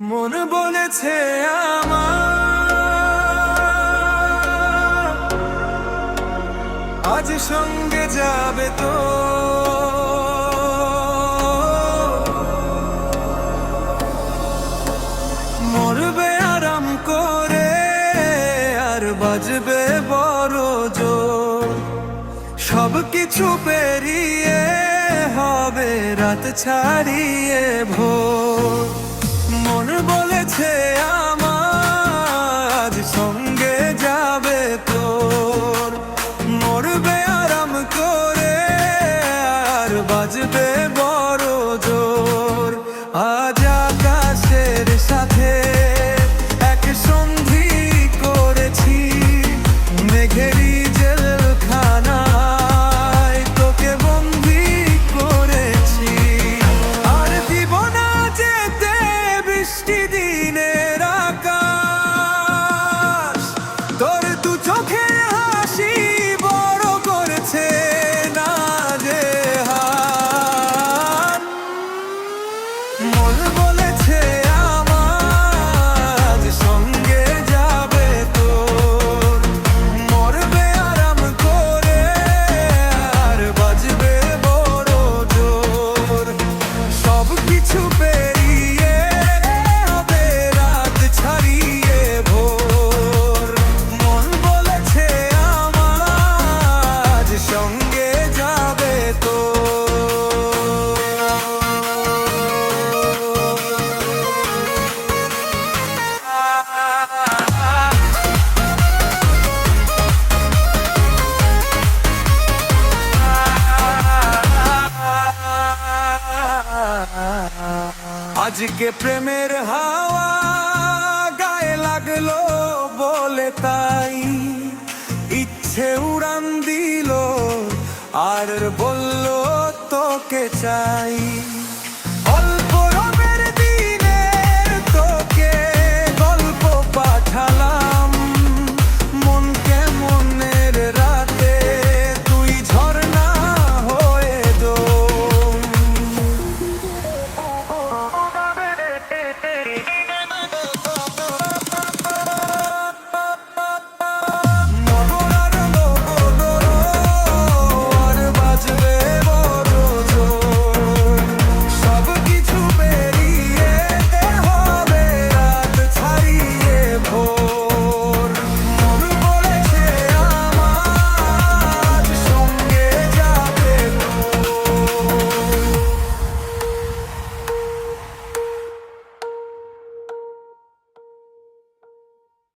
মন বলেছে আমার। আজ সঙ্গে যাবে তো। মরবে আরাম করে, আর বাজবে বড় জোর। সব কিছু পেরিয়ে হবে, রাত ছাড়িয়ে ভোর। বাজবে আজকে প্রেমের হাওয়া গায়ে লাগল বলে তাই। ইচ্ছে উড়ান দিল আর বলল তোকে চাই।